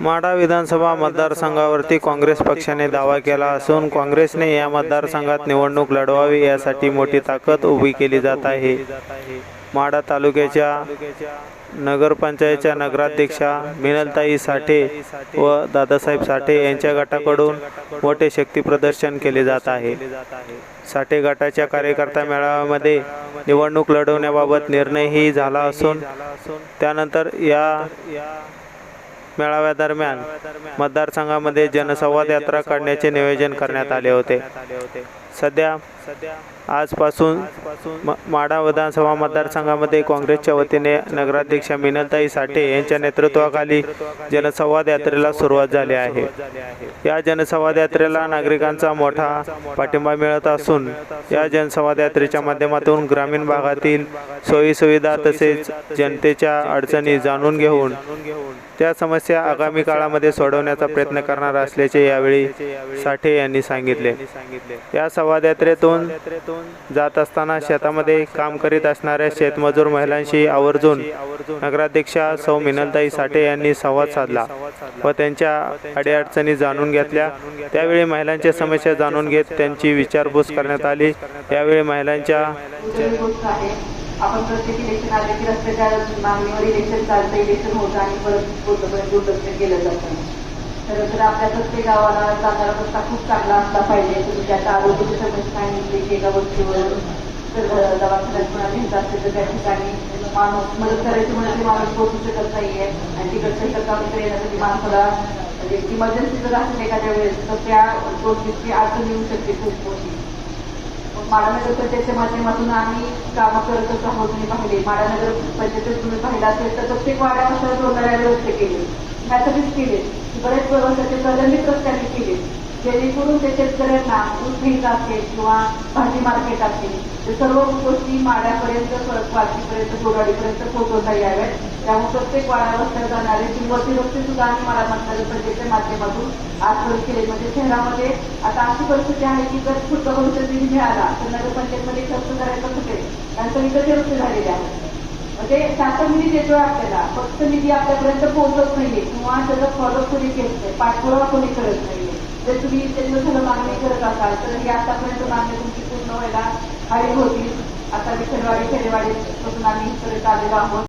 माढा विधानसभा मतदारसंघावरती काँग्रेस पक्षाने दावा केला असून काँग्रेसने या मतदारसंघात निवडणूक लढवावी यासाठी मोठी ताकद उभी केली जात आहे. माढा तालुक्याच्या नगरपंचायतच्या नगराध्यक्षा मिनलताई साठे व दादासाहेब साठे यांच्या गटाकडून मोठे शक्ती प्रदर्शन केले जात आहे. साठे गटाच्या कार्यकर्ता मेळाव्यामध्ये निवडणूक लढवण्याबाबत निर्णयही झाला असून त्यानंतर या मेळाव्यादरम्यान मतदारसंघामध्ये जनसंवाद यात्रा काढण्याचे नियोजन करण्यात आले होते. सध्या आजपासून म- माढा विधानसभा मतदारसंघामध्ये काँग्रेसच्या वतीने नगराध्यक्षा मिनलताई साठे यांच्या नेतृत्वाखाली जनसंवाद यात्रेला सुरुवात झाली आहे. या जनसंवाद यात्रेला नागरिकांचा मोठा पाठिंबा मिळत असून या जनसंवाद यात्रेच्या माध्यमातून ग्रामीण भागातील सोयीसुविधा तसेच जनतेच्या अडचणी जाणून घेऊन त्या समस्या आगामी काळामध्ये सोडवण्याचा प्रयत्न करणार असल्याचे यावेळी साठे यांनी सांगितले. या संवाद यात्रेतून जात असताना शेतामध्ये काम करीत असणाऱ्या शेतमजूर महिलांशी आवर्जून नगराध्यक्षा सौ मिनलताई साठे यांनी संवाद साधला व त्यांच्या अडीअडचणी जाणून घेतल्या. त्यावेळी महिलांच्या समस्या जाणून घेत त्यांची विचारपूस करण्यात आली. यावेळी महिलांच्या आपण प्रत्येक इलेक्शन आले की रस्त्याच्या मागणीवर इलेक्शन चालतं इलेक्शन होतं आणि परत दुर्लक्ष केलं जातं. तर तर आपल्या प्रत्येक गावाला जाणारा रस्ता खूप चांगला असला पाहिजे. तुम्ही त्याचा आरोग्याची समस्या सांगितली की म्हणजे एका गोष्टीवर दवाखान्यात तर त्या ठिकाणी माणूस मदत करायची म्हणजे माणूस पोहोचू शकत नाहीये. आणि तिकडच्या येण्यासाठी माणसाला म्हणजे इमर्जन्सी जर असेल एखाद्या वेळेस तर त्या गोष्टीची अडचण येऊ शकते खूप मोठी. माडानगर पंचायतच्या माध्यमातून आम्ही कामं करत आहोत मी पाहिले. माडानगर पंचायत तुम्ही पाहिलं असेल तर प्रत्येक वाड्यानुसार जोडणाऱ्या रस्ते केली. ह्यासाठीच केले बरेच व्यवस्थेचे प्रलंबित रस्त्याने केले जेणेकरून ते शेतकऱ्यांना दूध असेल किंवा भाजी मार्केट असेल ते सर्व गोष्टी माड्यापर्यंत वाशीपर्यंत गोराडीपर्यंत पोहोचवता याव्यात. त्यामुळे प्रत्येक वाड्यावर जाणारे किंमती रस्ते सुद्धा आम्ही मला म्हणतात पंचायतच्या माध्यमातून आजवर केले. म्हणजे शहरामध्ये आता अशी परिस्थिती आहे की जर पुढचा भविष्य निधी मिळाला तर नगरपंचायतमध्ये खर्च करायचा कुठे? कारण सगळीकडे रस्ते झालेले आहेत. म्हणजे शासन निधी देतोय आपल्याला फक्त निधी आपल्यापर्यंत पोहोचत नाहीये किंवा त्याचा फॉलो कोणी घेत नाही पाठपुरावा कोणी करत नाहीये. जर तुम्ही त्याचं सगळं मागणी करत असाल तर ही आतापर्यंत मागणी तुमची पूर्ण व्हायला हवी होती. आता विठ्ठलवाडी खेडेवाडी पासून आम्ही करत आलेलो आहोत.